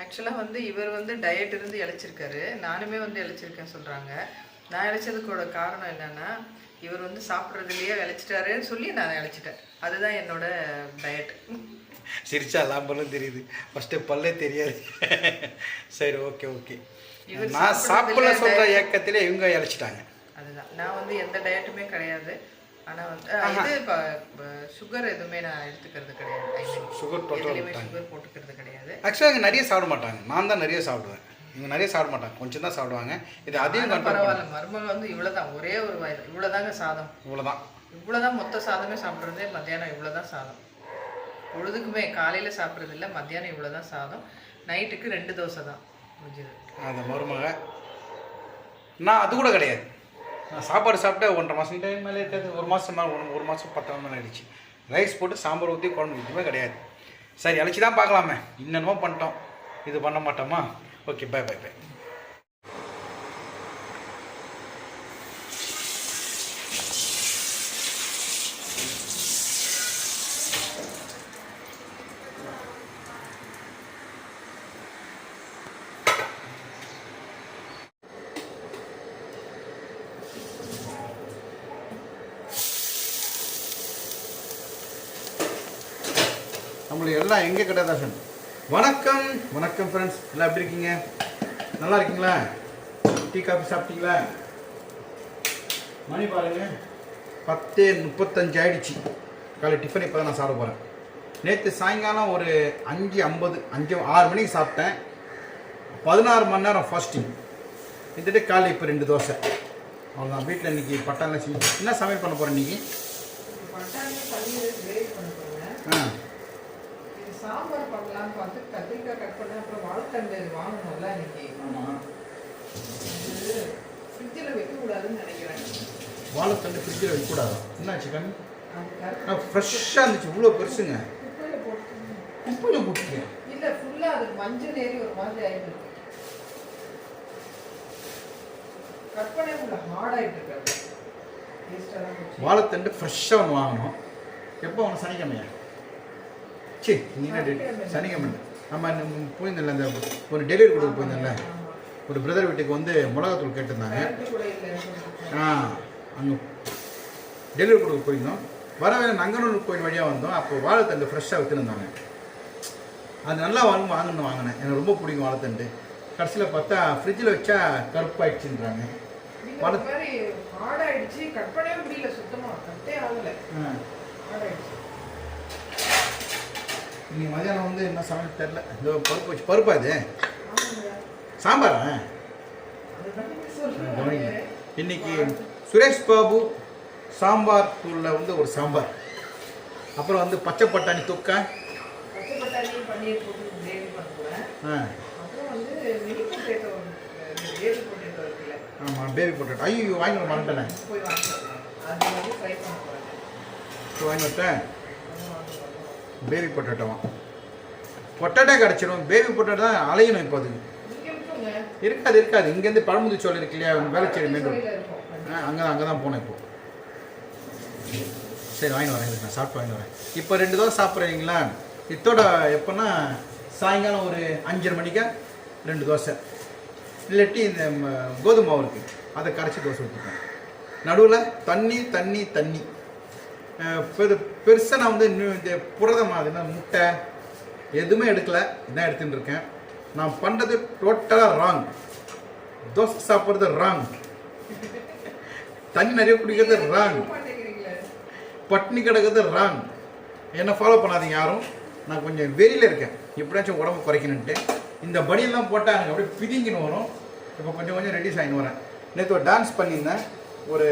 ஆக்சுவலாக வந்து இவர் வந்து டயட் இருந்து இழைச்சிருக்காரு. நானுமே வந்து இழைச்சிருக்கேன் சொல்கிறாங்க நான் இழைச்சதுக்கோட காரணம் என்னன்னா இவர் வந்து சாப்பிட்றதுலையே இழைச்சிட்டாருன்னு சொல்லி நான் இழைச்சிட்டேன். அதுதான் என்னோட டயட் சிரிச்சா லாம்பலும் தெரியுது. ஃபஸ்ட்டு பல்லே தெரியாது. சரி ஓகே ஓகே நான் சாப்பிட சாப்பிடுறதுல சொல்கிற இயக்கத்திலே இவங்க இழைச்சிட்டாங்க. அதுதான். நான் வந்து எந்த டயட்டுமே கிடையாது. ஆனால் வந்து இது இப்போ சுகர் எதுவுமே நான் எடுத்துக்கிறது கிடையாது. சுகர் டோட்டல் சுகர் போட்டுக்கிறது கிடையாது. ஆக்சுவலாக இங்கே நிறைய சாப்பிட மாட்டாங்க. நான் தான் நிறைய சாப்பிடுவேன். இவங்க நிறைய சாப்பிட மாட்டாங்க. கொஞ்சம் தான் சாப்பிடுவாங்க. இது கண்ட்ரோல் பரவாயில்ல. மருமகள் வந்து இவ்வளோதான் ஒரே ஒரு வாயில் இவ்வளோதாங்க சாதம். இவ்வளோதான் இவ்வளோதான் மொத்த சாதமே சாப்பிட்றதே மத்தியானம் இவ்வளோதான் சாதம். பொழுதுக்குமே காலையில் சாப்பிட்றது இல்லை மத்தியானம் இவ்வளோதான் சாதம். நைட்டுக்கு ரெண்டு தோசை தான். முடிஞ்சது. அந்த மருமக நான் அது கூட கிடையாது. நான் சாப்பாடு சாப்பிட்டு ஒன்றரை மாதம் டைம் மேலே இருக்காது. ஒரு மாதம் மேலே ஒரு ஒரு மாதம் பத்தாம் மேலே ஆயிடுச்சு. ரைஸ் போட்டு சாம்பார் ஊற்றி குழம்பு எதுவுமே கிடையாது. சரி அழைச்சி தான் பார்க்கலாமே இன்னென்னமோ பண்ணிட்டோம். இது பண்ண மாட்டோமா? ஓகே பை பை பை நம்மளுக்கு எல்லாம் எங்கே கிடையாது வணக்கம். வணக்கம் ஃப்ரெண்ட்ஸ் எல்லாம் எப்படி இருக்கீங்க? நல்லா இருக்கீங்களா? டீ காஃபி சாப்பிட்டீங்களா? மணி பாருங்க. பத்து முப்பத்தஞ்சு ஆயிடுச்சு. காலை டிஃபன் இப்போ தான் நான் சாப்பிட போகிறேன் நேற்று சாயங்காலம் ஒரு அஞ்சு ஐம்பது அஞ்சு ஆறு மணிக்கு சாப்பிட்டேன். பதினாறு மணி நேரம் ஃபாஸ்டிங் வந்துட்டு காலை இப்போ ரெண்டு தோசை. அவ்வளோதான் வீட்டில் இன்னைக்கு பட்டாலாம் செஞ்சு என்ன சமையல் பண்ண போகிறேன் போகிறேன் ஆ. சாம்பார் பண்ணலாம்னு பார்த்து கத்திரிக்காய் கட் பண்ண அப்புறம் வாழைத்தண்டு வாங்கணும்ல இன்னைக்கு. ஃப்ரிட்ஜில் வைக்கக்கூடாதுன்னு நினைக்கிறேன். வாழைத்தண்டு ஃப்ரிட்ஜில் வைக்கக்கூடாதா? என்னாச்சு கரெக்ட் ஃப்ரெஷ்ஷாக இருந்துச்சு. இவ்வளோ பெருசுங்க. குப்பையில் போட்டுங்க இல்லை ஃபுல்லாக அது மஞ்சள் ஏறி ஒரு மாதிரி ஆகிட்டு கட் பண்ண ஹார்டாகிட்டு இருக்கு டேஸ்டாக தான் போச்சு. வாழைத்தண்டு ஃப்ரெஷ்ஷாக ஒன்று வாங்கணும். எப்போ ஒன்று சனிக்கிழமையா? சரி என்ன சனிக்கிழமை. நம்ம போயிருந்தல அந்த ஒரு டெலிவரி கொடுக்க போயிருந்தேன்ல. ஒரு பிரதர் வீட்டுக்கு வந்து மிளகாத்தூள் கேட்டிருந்தாங்க. ஆ அங்கே டெலிவரி கொடுக்க போயிருந்தோம். வரவே நங்கனூர் கோயில் வழியாக வந்தோம். அப்போ வாழைத்தண்டு ஃப்ரெஷ்ஷாக விற்றுருந்தாங்க அது நல்லா வாங்க வாங்கணும் வாங்கினேன். எனக்கு ரொம்ப பிடிக்கும் வாழைத்தண்டு. கடைசியில் பார்த்தா ஃப்ரிட்ஜில் வச்சா கருப்பாயிடுச்சுன்றாங்க. மாதிரி ஹார்டாயிடுச்சு கட் பண்ணவே முடியல. சுத்தமா கட்டே ஆகல. ஆ. ஹார்டாயிடுச்சு இன்னைக்கு மதியானம் வந்து என்ன சமையல் தெரில இந்த பருப்பு வச்சு பருப்பா இது. சாம்பாரா? இன்னைக்கு சுரேஷ் பாபு சாம்பார் தூளில் வந்து ஒரு சாம்பார். அப்புறம் வந்து பச்சை பட்டாணி தொக்கா. ஆமாம் பேபி பொட்டேட்டோ ஐயோ வாங்கி வர மறந்துட்டேனே. போய் வாங்கிட்டு அது வந்து ஃப்ரை பண்ண போகிறேன் இப்போ வாங்கி வரட்டேன் பேபி பொட்டேட்டோவா பொட்டேட்டோ கிடச்சிரும். பேபி பொட்டேட்டோ தான் அலையணும் இப்போ இருக்குங்க. இருக்காது இருக்காது. இங்கேருந்து பழமுதி சோலை இருக்கு இல்லையா? வேலைச்சேரி இருக்கும். அங்கே தான் அங்கே தான் போனேன் இப்போ. சரி வாங்கி வரேன் இதுக்கு நான் சாப்பிட்டு வாங்கி வரேன். இப்போ ரெண்டு தோசை சாப்பிட்றீங்களா? இத்தோட எப்போன்னா சாயங்காலம் ஒரு அஞ்சரை மணிக்கா ரெண்டு தோசை. இல்லாட்டி இந்த கோதுமை மாவு இருக்குது அதை கரைச்சி தோசை ஊற்றிப்பேன் நடுவில் தண்ணி தண்ணி தண்ணி. பெரு பெருசாக நான் வந்து இன்னும் இந்த புரதம் அது என்ன முட்டை எதுவுமே எடுக்கல. இதான் எடுத்துகிட்டு இருக்கேன். நான் பண்ணுறது டோட்டலாக ராங் தோசை சாப்பிட்றது ராங் தண்ணி நிறைய குடிக்கிறது ராங் பட்னி கிடக்கிறது ராங் என்னை ஃபாலோ பண்ணாதீங்க யாரும். நான் கொஞ்சம் வெறியில் இருக்கேன். எப்படியாச்சும் உடம்பு குறைக்கணுன்ட்டு இந்த பணியெல்லாம் போட்டால் எனக்கு அப்படியே பிதிங்கின்னு வரும். இப்போ கொஞ்சம் கொஞ்சம் ரெடியூஸ் ஆகின்னு வரேன். நேற்று ஒரு டான்ஸ் பண்ணியிருந்தேன். ஒரு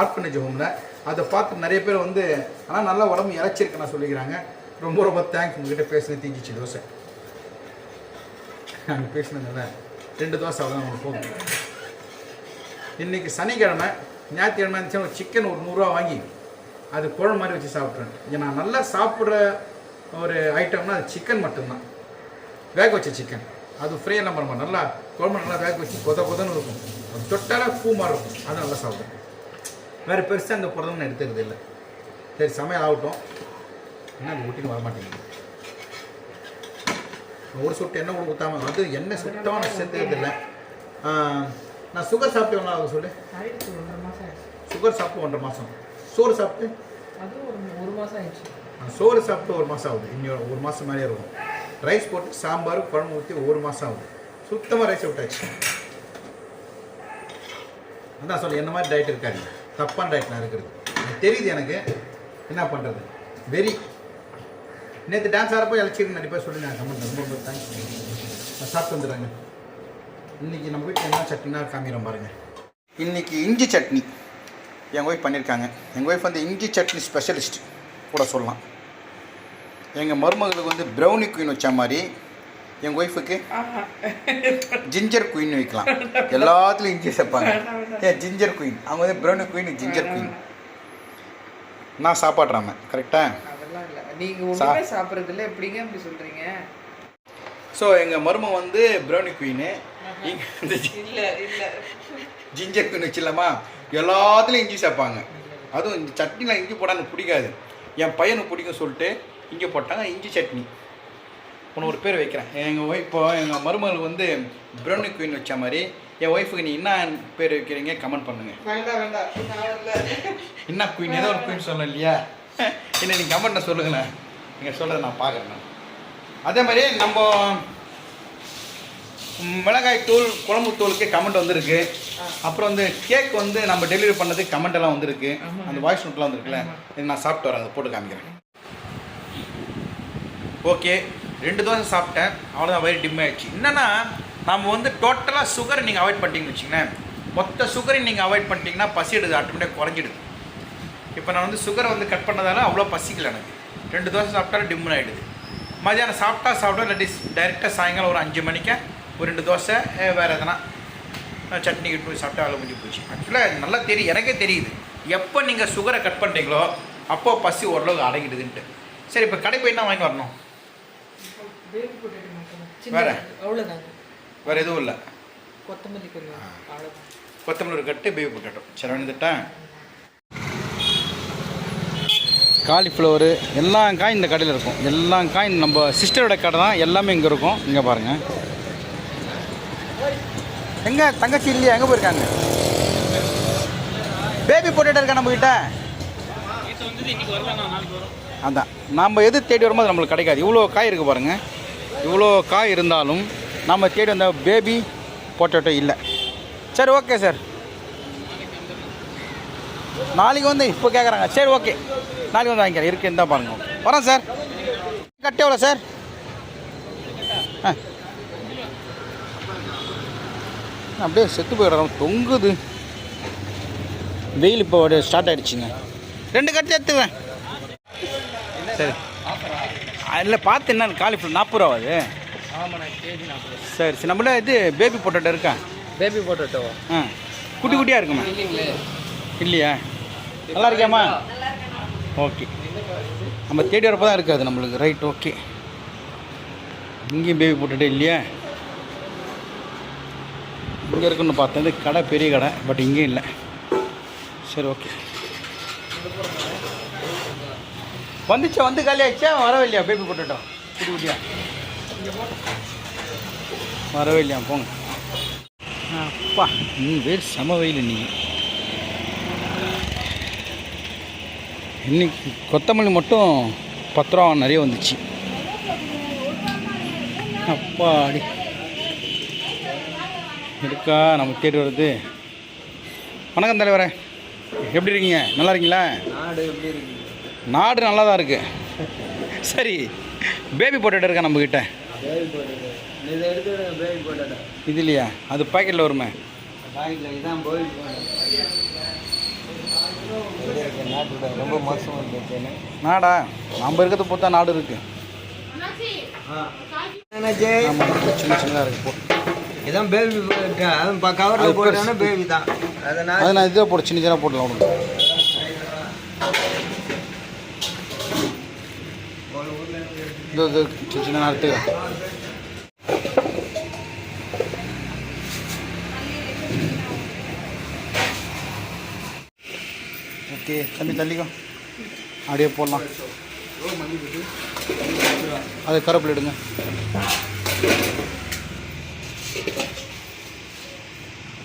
ஆர்ஃபனேஜ் ஹோமில் அதை பார்த்து நிறைய பேர் வந்து ஆனால் நல்லா உடம்பு இறைச்சிருக்கு நான் சொல்லிக்கிறாங்க. ரொம்ப ரொம்ப தேங்க்ஸ் உங்ககிட்ட பேசுனது தீஞ்சிச்சு தோசை. நாங்கள் பேசினதில்ல ரெண்டு தோசை அவ்வளோதான் உங்களுக்கு போதும். இன்னைக்கு சனிக்கிழமை ஞாயிற்றுக்கிழமை இருந்துச்சுன்னா ஒரு சிக்கன் ஒரு நூறுரூவா வாங்கி அது குழம்பு மாதிரி வச்சு சாப்பிட்றேன் இங்கே நான் நல்லா சாப்பிட்ற ஒரு ஐட்டம்னா அது சிக்கன் மட்டும்தான். வேக வச்ச சிக்கன் அது ஃப்ரை எல்லாம் பண்ண நல்லா குழம்பு நல்லா வேக வச்சு கொத கொதன்னு இருக்கும். அது தொட்டால பூ மாதிரி இருக்கும். அது நல்லா சாப்பிடுவேன். வேறு பெருசாக அந்த புரதம்னு எடுத்துக்கிறது இல்லை. சரி சமையல் ஆகட்டும். என்ன அது ஊட்டின்னு வர மாட்டேங்குது ஒரு சொட்டு எண்ணெய் கூட ஊற்றாம அது எண்ணெய் சுத்தமாக நான் சேர்த்துக்கிறது இல்லை. நான் சுகர் சாப்பிட்டு எவ்வளோ ஆகுது சொல்லு? சுகர் சாப்பிட்டு ஒன்றரை மாதம் சோறு சாப்பிட்டு? ஒரு மாதம் ஆயிடுச்சு. சோறு சாப்பிட்டு ஒரு மாதம் ஆகுது. இன்னும் ஒரு மாதம் மாதிரியே இருக்கும். ரைஸ் போட்டு சாம்பார் குழம்பு ஊற்றி ஒரு மாதம் ஆகுது. சுத்தமாக ரைஸ் விட்டாச்சு. அதான் சொல்ல என்ன மாதிரி டயட் இருக்காது தப்பான டயட் நான் இருக்கிறது. எனக்கு தெரியுது எனக்கு. என்ன பண்ணுறது வெரி நேற்று டான்ஸ் ஆடுறப்போ இலச்சிருக்கு நிறைய சொல்லி நான் கமெண்ட் ரொம்ப ரொம்ப தேங்க்ஸ் நான் சாப்பிட்டு வந்துடுறேங்க. இன்றைக்கி நம்ம வீட்டில் என்ன சட்னினா காமிக்கிறோம் பாருங்கள் இன்றைக்கி இஞ்சி சட்னி. எங்கள் ஒய்ஃப் பண்ணியிருக்காங்க எங்கள் ஒய்ஃப் வந்து இஞ்சி சட்னி ஸ்பெஷலிஸ்ட் கூட சொல்லலாம். எங்கள் மருமகளுக்கு வந்து ப்ரௌனி குயின் வச்ச மாதிரி எங்கள் ஒய்ஃபுக்கு ஜிஞ்சர் குயின் வைக்கலாம். எல்லாத்துலேயும் இஞ்சி சேர்ப்பாங்க. ஏன் ஜிஞ்சர் குயின் அவங்க வந்து ப்ரௌனி குயின் ஜிஞ்சர் குயின் நான் சாப்பாடுறாம கரெக்டாக அதெல்லாம் இல்லை. நீங்கள் ஒன்றுமே சாப்பிட்றதில்ல. எப்படிங்க இப்படி சொல்கிறீங்க ஸோ எங்கள் மருமம் வந்து ப்ரௌனி குயின் இங்கே வந்து இல்லை இல்லை. ஜிஞ்சர் குயின் வச்சிடலாமா? எல்லாத்துலேயும் இஞ்சி சேர்ப்பாங்க. அதுவும் இந்த சட்னியில் இஞ்சி போட்டால் எனக்கு பிடிக்காது. என் பையனுக்கு பிடிக்கும் சொல்லிட்டு இஞ்சி போட்டாங்க இஞ்சி சட்னி. உனக்கு ஒரு பேர் வைக்கிறேன். எங்கள் ஒய்ஃப் இப்போ எங்கள் மருமகளுக்கு வந்து ப்ரௌனி குயின் வச்ச மாதிரி என் ஒய்ஃபுக்கு நீ என்ன பேர் வைக்கிறீங்க கமெண்ட் பண்ணுங்கள் வேண்டாம் வேண்டாம். நான் வரல. என்ன குயின் ஏதோ ஒரு குயின் சொல்லணும் இல்லையா? என்ன நீங்கள் கமெண்ட்டில் சொல்லுங்களேன் நீங்கள் சொல்கிறத நான் பார்க்குறேன் நான். அதே மாதிரி நம்ம மிளகாய் தூள் குழம்பு தூளுக்கு கமெண்ட் வந்திருக்கு. அப்புறம் வந்து கேக் வந்து நம்ம டெலிவரி பண்ணதுக்கு கமெண்ட் எல்லாம் வந்திருக்கு. அந்த வாய்ஸ் நோட்லாம் வந்திருக்குல்ல இது நான் சாப்பிட்டு வரேன் அதை போட்டு காமிக்கிறேன். ஓகே ரெண்டு தோசை சாப்பிட்டேன் அவ்வளோதான் வயிறு டிம் ஆயிடுச்சு என்னன்னா நம்ம வந்து டோட்டலாக சுகரை நீங்கள் அவாய்ட் பண்ணிட்டீங்கன்னு வச்சுங்களேன் மொத்த சுகரையும் நீங்கள் அவாய்ட் பண்ணிட்டீங்கன்னா பசி எடுது ஆட்டோமேட்டிக் குறைஞ்சிடுது. இப்போ நான் வந்து சுகரை வந்து கட் பண்ணதால அவ்வளோ பசிக்கல எனக்கு. ரெண்டு தோசை சாப்பிட்டாலும் டிம்னு ஆகிடுது மதியானம் சாப்பிட்டா சாப்பிட்டா இல்லாட்டி டைரெக்டாக சாயங்காலம் ஒரு அஞ்சு மணிக்கு ஒரு ரெண்டு தோசை வேறு எதனா சட்னி கிட்டு போய் சாப்பிட்டா அவ்வளோ முடிஞ்சு போச்சு. ஆக்சுவலாக நல்லா தெரியும் எனக்கே தெரியுது. எப்போ நீங்கள் சுகரை கட் பண்ணுறீங்களோ அப்போது பசி ஓரளவுக்கு அடங்கிடுதுன்ட்டு. சரி இப்போ கடைக்கு போய் என்ன வாங்கி வரணும்? பேபி பொட்டேட்டோ மட்டும் வேற? சின்ன அவ்வளோதாங்க வேறு எதுவும் இல்லை. கொத்தமல்லி கொஞ்சம் கொத்தமல்லி ஒரு கட்டு பேபி பொட்டேட்டோ சரி வந்துட்டேன் காலிஃப்ளவரு எல்லா காயும் இந்த கடையில் இருக்கும். எல்லா காயும் நம்ம சிஸ்டரோட கடை தான். எல்லாமே இங்கே இருக்கும். இங்கே பாருங்கள் எங்கே? தங்கச்சி இல்லையா? எங்கே போயிருக்காங்க? பேபி பொட்டேட்டோ இருக்கா நம்மக்கிட்ட அதான். நம்ம எது தேடி வரும்போது நம்மளுக்கு கிடைக்காது. இவ்வளோ காய் இருக்குது பாருங்கள் இவ்வளோ காய் இருந்தாலும் நம்ம தேடி அந்த பேபி பொட்டேட்டோ இல்லை. சரி ஓகே சார் நாளைக்கு வந்து இப்போ கேட்குறாங்க சரி ஓகே நாளைக்கு வந்து வாங்கிக்கிறேன். இருக்கு இருந்தால் பாருங்க. வரேன் சார் கட்டு எவ்வளோ சார் ஆ. அப்படியே செத்து போயிடுறோம். தொங்குது. வெயில் இப்போ ஸ்டார்ட் ஆகிடுச்சிங்க ரெண்டு கட்டு எடுத்துவேன் சரி. இல்லை பார்த்து என்ன காலிஃப்ளவர் நாற்பது ரூபா அது ஆமாண்ணா கேஜி நாற்பது சரி சரி நம்மள இது பேபி பொட்டேட்டோ இருக்கா? பேபி போட்டோ ஆ குட்டி குட்டியாக இருக்குமா? இல்லையா? நல்லா இருக்கியாம்மா? ஓகே. நம்ம தேடி வரப்போ தான் இருக்காது நம்மளுக்கு. ரைட் ஓகே இங்கேயும் பேபி போட்டுட்டே இல்லையா? இங்கே இருக்குன்னு பார்த்தேன் இது கடை பெரிய கடை பட் இங்கேயும் இல்லை. சரி ஓகே வந்துச்சு வந்து காலி ஆயிடுச்சா வரவே இல்லையா பேபி போட்டுட்டோம். குட்டி குட்டியா? வரவே இல்லையா போங்க. அப்பா நீ வேறு சம வெயில் இன்னைக்கு இன்னைக்கு கொத்தமல்லி மட்டும் பத்து ரூபா நிறைய வந்துச்சு. அப்பாடி. இருக்கா நம்ம தேடி வருது வணக்கம் தலைவரே. எப்படி இருக்கீங்க? நல்லா இருக்கீங்களா? நாடு எப்படி இருக்கீங்க நாடு நல்லா தான் இருக்கு. சரி பேபி பொட்டேட்டோ இருக்கா நம்மக்கிட்ட இதை இல்லையா அது பாக்கெட்டில் வருமே? ரொம்ப மோசமாக நாடா? நம்ம இருக்கிறத பார்த்தா நாடு இருக்கு. சின்ன சின்னதாக இருக்கு போ. இதான் பேபி போட்டா கவரில் போட்டானா பேபி தான். அதனால் அது நான் இதில் போட்டு சின்ன சின்ன போடலாம் விடுங்க இது இது ஓகே தம்பி தள்ளிக்கோ அப்படியே போடலாம் அது கருப்பில் எடுங்க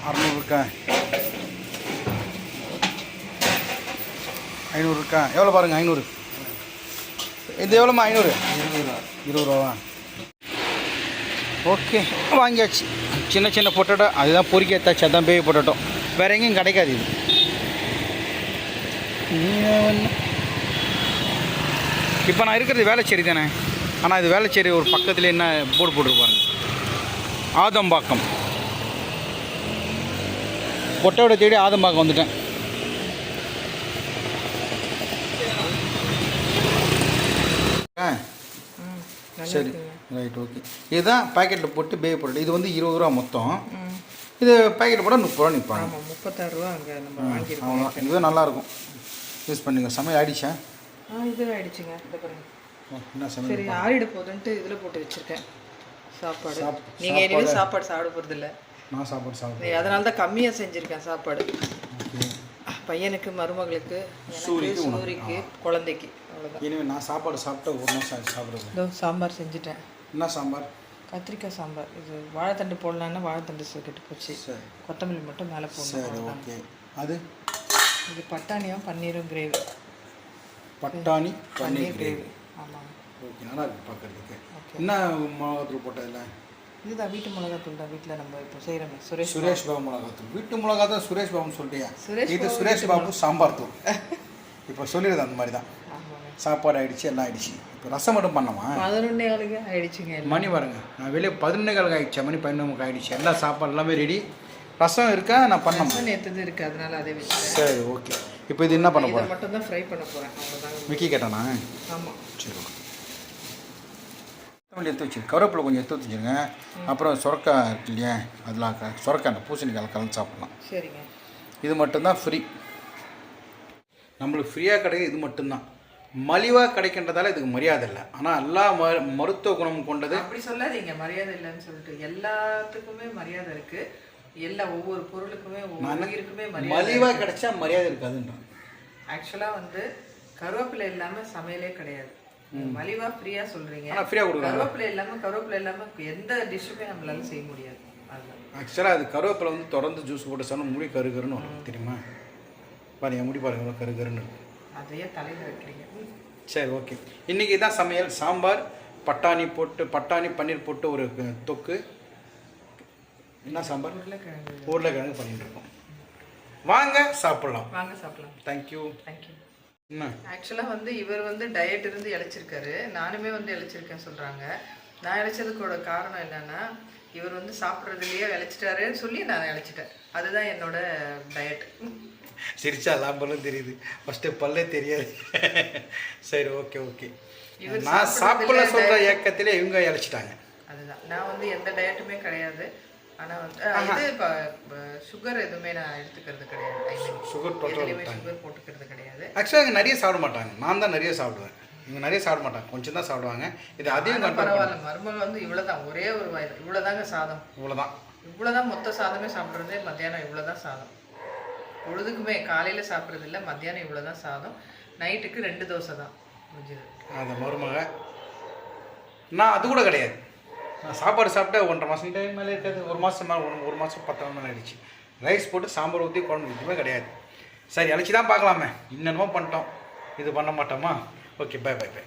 அறநூறு இருக்கா ஐநூறு இருக்கா எவ்வளோ பாருங்க ஐநூறு இது எவ்வளோம்மா? ஐநூறு. இருபது ரூபாவா ஓகே வாங்கியாச்சு. சின்ன சின்ன பொட்டேட்டோ அதுதான் பொறிக்க ஏற்றாச்சு அதான் பேபி பொட்டேட்டோ. வேறு எங்கேயும் கிடைக்காது இது. இப்போ நான் இருக்கிறது வேளச்சேரி தானே? ஆனால் இது வேளச்சேரி ஒரு பக்கத்தில் என்ன போர்டு போட்டுருப்பாருங்க ஆதம்பாக்கம். பொட்டோட தேடி ஆதம்பாக்கம் வந்துட்டேன் ஆ ம் நல்லா சரி. ரைட் ஓகே இதுதான் பாக்கெட்டில் போட்டு பேபி பொருள் இது வந்து இருபது ரூபா மொத்தம். இது பாக்கெட் போட்டால் முப்பது ரூபா நிற்பாங்க ஆமாம் முப்பத்தாறு ரூபா அங்கே நம்ம வாங்கியிருக்கோம் இதுவே நல்லாயிருக்கும். யூஸ் பண்ணுங்க. சமையல் ஆயிடுச்சா? ஆ இது ஆயிடுச்சுங்க என்ன சரி சமையல் ஆறிட போகுதுன்ட்டு இதில் போட்டு வச்சுருக்கேன். சாப்பாடு. சாப்- நீங்கள் இனிமேல் சாப்பாடு. சாப்பாடு போகிறது இல்லை. நான் சாப்பாடு சாப்பிடுவேன் அதனால தான் கம்மியாக செஞ்சுருக்கேன் சாப்பாடு. பையனுக்கு மருமகளுக்கு சூரிக்கு குழந்தைக்கு. இனிமேல் நான் சாப்பாடு சாப்பிட்டு ஒரு ஆச்சு சாப்பிடுறது இதோ சாம்பார் செஞ்சுட்டேன். என்ன சாம்பார்? கத்திரிக்காய் சாம்பார். இது வாழைத்தண்டு போடலான்னா வாழைத்தண்டு கெட்டு போச்சு. கொத்தமல்லி மட்டும் மேலே போடணும். ஓகே. அது? இது பட்டாணியும் பன்னீரும் கிரேவி. பட்டாணி பன்னீர் கிரேவி. ஆமாம் ஓகே நல்லா இருக்கு பார்க்கறதுக்கு என்ன மிளகாத்தூள் போட்டதில்ல இதுதான் வீட்டு மிளகாத்தூள் தான் வீட்டில் நம்ம இப்போ செய்கிறோமே சுரேஷ் சுரேஷ் பாபு மிளகாத்தூள். வீட்டு மிளகா தான் சுரேஷ் பாபுன்னு சொல்லிட்டியா? சுரேஷ் இது சுரேஷ் பாபு சாம்பார் தூள். இப்போ சொல்லிடுது அந்த மாதிரி தான் சாப்பாடு ஆயிடுச்சு எல்லாம் ஆயிடுச்சு இப்போ ரசம் மட்டும் பண்ணமா பதினொன்னே ஆயிடுச்சுங்க எல்லாம். மணி பாருங்க. நான் வெளியே பதினொன்னே காலுக்கு ஆயிடுச்சு மணி பதினொன்று ஆயிடுச்சு. எல்லா சாப்பாடு எல்லாமே ரெடி ரசம் இருக்கா? நான் பண்ண நேற்றுது இருக்குது அதனால அதை வச்சுட்டேன் சரி ஓகே இப்போ இது என்ன பண்ண போகிறேன் மட்டும் தான் ஃப்ரை பண்ண போகிறேன் விக்கி கேட்டானா? ஆமாம் சரி ஓகே எடுத்து வச்சு கருவேப்பிலை கொஞ்சம் எடுத்து வச்சுருங்க. அப்புறம் சுரக்காய் இருக்கு இல்லையா? அதில் க- சுரக்காய் அந்த பூசணிக்காய் கலந்து சாப்பிட்லாம். சரிங்க. இது மட்டும்தான் ஃப்ரீ நம்மளுக்கு ஃப்ரீயாக கிடைக்குது இது மட்டும்தான். மலிவாக கிடைக்கின்றதால இதுக்கு மரியாதை இல்லை. ஆனால் எல்லா ம மருத்துவ குணம் கொண்டது. அப்படி சொல்லாதீங்க மரியாதை இல்லைன்னு சொல்லிட்டு. எல்லாத்துக்குமே மரியாதை இருக்கு. எல்லா ஒவ்வொரு பொருளுக்குமே உயிருக்குமே மரியாதை மலிவாக கிடைச்சா மரியாதை இருக்காதுன்றான் ஆக்சுவலா வந்து கருவேப்பிலை இல்லாம சமையலே கிடையாது. மலிவா ஃப்ரீயா சொல்றீங்க. ஆனால் ஃப்ரீயாக கொடுக்குறாங்க. கருவேப்பிலை இல்லாம கருவேப்பிலை இல்லாம எந்த டிஷ்ஷுமே நம்மளால செய்ய முடியாது. ஆக்சுவலாக அது கருவேப்பிலை வந்து தொடர்ந்து ஜூஸ் போட்டு சொன்னால் முடி கரு கருன்னு வரும் தெரியுமா? பாருங்க முடி பாருங்க எவ்வளோ கரு கருன்னு இருக்கு. அதையே தலையில வைக்கிறீங்க. சரி ஓகே. இன்றைக்கி தான் சமையல். சாம்பார் பட்டாணி போட்டு பட்டாணி பன்னீர் போட்டு ஒரு தொக்கு. என்ன சாம்பார்? உருளைக்கிழங்கு. உருளைக்கிழங்கு பண்ணிட்டு இருக்கோம். வாங்க சாப்பிட்லாம். வாங்க சாப்பிடலாம். தேங்க்யூ தேங்க்யூ ஆக்சுவலாக வந்து இவர் வந்து டயட் இருந்து இழைச்சிருக்காரு. நானுமே வந்து இழைச்சிருக்கேன் சொல்கிறாங்க நான் இழைச்சதுக்கோட காரணம் என்னன்னா இவர் வந்து சாப்பிட்றதுலையே இழைச்சிட்டாருன்னு சொல்லி நான் இழைச்சிட்டேன். அதுதான் என்னோட டயட் சிரிச்சா லாபம்லாம் தெரியுது. ஃபஸ்ட்டு பல்லே தெரியாது. சரி ஓகே ஓகே நான் சாப்பிட சொல்கிற இயக்கத்திலே இவங்க இழைச்சிட்டாங்க. அதுதான். நான் வந்து எந்த டயட்டுமே கிடையாது. ஆனால் வந்து இது இப்போ சுகர் எதுவுமே நான் எடுத்துக்கிறது கிடையாது. சுகர் சுகர் போட்டுக்கிறது கிடையாது. ஆக்சுவலாக நிறைய சாப்பிட மாட்டாங்க. நான் தான் நிறைய சாப்பிடுவேன். இவங்க நிறைய சாப்பிட மாட்டாங்க. கொஞ்சம் தான் சாப்பிடுவாங்க. இது கண்ட்ரோல் பரவாயில்ல. மருமகள் வந்து இவ்வளோதான் ஒரே ஒரு வாய் இவ்வளோதாங்க சாதம். இவ்வளோதான் இவ்வளோதான் மொத்த சாதமே சாப்பிட்றதே மத்தியானம் இவ்வளோதான் சாதம். பொழுதுக்குமே காலையில் சாப்பிட்றது இல்லை மத்தியானம் இவ்வளோதான் சாதம். நைட்டுக்கு ரெண்டு தோசை தான். முடிஞ்சது. அந்த மருமக. நான் அது கூட கிடையாது. நான் சாப்பாடு சாப்பிட்டா ஒன்றரை மாதம் டைம் மேலே இருக்காது. ஒரு மாதம் மேலே ஒரு ஒரு மாதம் பத்து நாள் ஆயிடுச்சு. ரைஸ் போட்டு சாம்பார் ஊற்றி குழம்பு எதுவுமே கிடையாது. சரி அழைச்சி தான் பார்க்கலாமே. என்னென்னமோ பண்ணிட்டோம். இது பண்ண மாட்டோமா? Okay bye by by